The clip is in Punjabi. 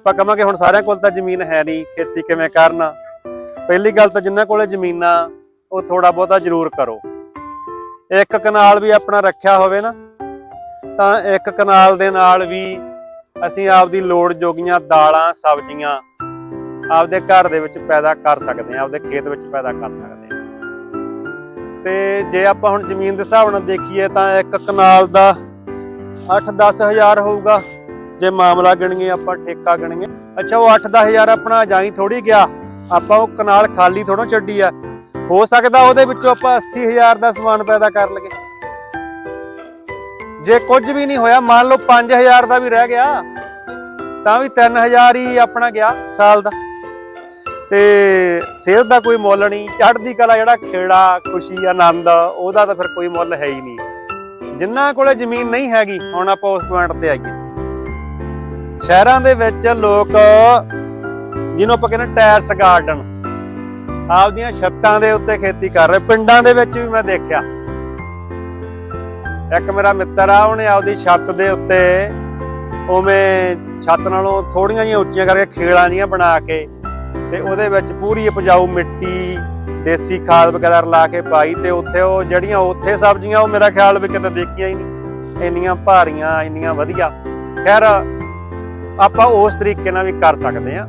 ਆਪਾਂ ਕਹਾਂਗੇ ਹੁਣ ਸਾਰਿਆਂ ਕੋਲ ਤਾਂ ਜ਼ਮੀਨ ਹੈ ਨਹੀਂ, ਖੇਤੀ ਕਿਵੇਂ ਕਰਨਾ? ਪਹਿਲੀ ਗੱਲ ਤਾਂ ਜਿਨ੍ਹਾਂ ਕੋਲੇ ਜ਼ਮੀਨਾਂ, ਉਹ ਥੋੜਾ ਬਹੁਤਾ ਜ਼ਰੂਰ ਕਰੋ। ਇੱਕ ਕਨਾਲ ਵੀ ਆਪਣਾ ਰੱਖਿਆ ਹੋਵੇ ਨਾ, ਤਾਂ ਇੱਕ ਕਨਾਲ ਦੇ ਨਾਲ ਵੀ ਅਸੀਂ ਆਪਦੀ ਲੋੜ ਜੋਗੀਆਂ ਦਾਲਾਂ, ਸਬਜ਼ੀਆਂ ਆਪਦੇ ਘਰ ਦੇ ਵਿੱਚ ਪੈਦਾ ਕਰ ਸਕਦੇ ਹਾਂ, ਆਪਦੇ ਖੇਤ ਵਿੱਚ ਪੈਦਾ ਕਰ ਸਕਦੇ ਹਾਂ। ਤੇ ਜੇ ਆਪਾਂ ਹੁਣ ਜ਼ਮੀਨ ਦੇ ਹਿਸਾਬ ਨਾਲ ਦੇਖੀਏ ਤਾਂ ਇੱਕ ਕਨਾਲ ਦਾ 8-10 ਹਜ਼ਾਰ ਹੋਊਗਾ। ਜੇ ਮਾਮਲਾ ਗਣੀਏ, ਆਪਾਂ ਠੇਕਾ ਗਣੀਏ। ਅੱਛਾ, ਉਹ 8-10 ਹਜ਼ਾਰ ਆਪਣਾ ਜਾਈ ਥੋੜੀ ਗਿਆ। ਆਪਾਂ ਉਹ ਕਨਾਲ ਖਾਲੀ ਥੋੜਾ ਛੱਡੀ ਆ। ਹੋ ਸਕਦਾ ਉਹਦੇ ਵਿੱਚੋਂ ਆਪਾਂ 80000 ਦਾ ਸਮਾਨ ਪੈਦਾ ਕਰ ਲਈਏ। ਜੇ ਕੁਝ ਵੀ ਨਹੀਂ ਹੋਇਆ, ਮੰਨ ਲਓ 5000 ਦਾ ਵੀ ਰਹਿ ਗਿਆ, ਤਾਂ ਵੀ 3000 ਹੀ ਆਪਣਾ ਗਿਆ ਸਾਲ ਦਾ। ਤੇ ਸਿਹਤ ਦਾ ਕੋਈ ਮੁੱਲ ਨਹੀਂ। ਚੜ੍ਹਦੀ ਕਲਾ ਜਿਹੜਾ ਖੇੜਾ, ਖੁਸ਼ੀ, ਆਨੰਦ, ਉਹਦਾ ਤਾਂ ਫਿਰ ਕੋਈ ਮੁੱਲ ਹੈ ਹੀ ਨਹੀਂ। ਜਿਨ੍ਹਾਂ ਕੋਲੇ ਜ਼ਮੀਨ ਨਹੀਂ ਹੈਗੀ, ਹੁਣ ਆਪਾਂ ਉਸ ਪੁਆਇੰਟ ਤੇ ਆਈਏ। ਸ਼ਹਿਰਾਂ ਦੇ ਵਿੱਚ ਲੋਕ, ਜਿਹਨੂੰ ਆਪਾਂ ਕਹਿੰਦੇ ਟੈਰਸ ਗਾਰਡਨ, ਆਪਦੀਆਂ ਛੱਤਾਂ ਦੇ ਉੱਤੇ ਖੇਤੀ ਕਰ ਰਹੇ। ਪਿੰਡਾਂ ਦੇ ਵਿੱਚ ਵੀ ਮੈਂ ਦੇਖਿਆ। ਇੱਕ ਮੇਰਾ ਮਿੱਤਰ ਆ, ਉਹਨੇ ਆਪਦੀ ਛੱਤ ਦੇ ਉੱਤੇ ਉਵੇਂ ਛੱਤ ਨਾਲੋਂ ਥੋੜੀਆਂ ਜਿਹੀਆਂ ਉੱਚੀਆਂ ਕਰਕੇ ਖੇਲਾਂ ਜੀਆਂ ਬਣਾ ਕੇ ਤੇ ਉਹਦੇ ਵਿੱਚ ਪੂਰੀ ਉਪਜਾਊ ਮਿੱਟੀ, ਦੇਸੀ ਖਾਦ ਵਗੈਰਾ ਲਾ ਕੇ ਪਾਈ ਤੇ ਉੱਥੇ ਉਹ ਜਿਹੜੀਆਂ ਉੱਥੇ ਸਬਜ਼ੀਆਂ, ਉਹ ਮੇਰਾ ਖਿਆਲ ਵੀ ਕਿਤੇ ਦੇਖੀਆਂ ਹੀ ਨਹੀਂ। ਇੰਨੀਆਂ ਭਾਰੀਆਂ, ਇੰਨੀਆਂ ਵਧੀਆ। ਖੈਰ ਆਪਾਂ ਉਸ ਤਰੀਕੇ ਨਾਲ ਵੀ ਕਰ ਸਕਦੇ ਆ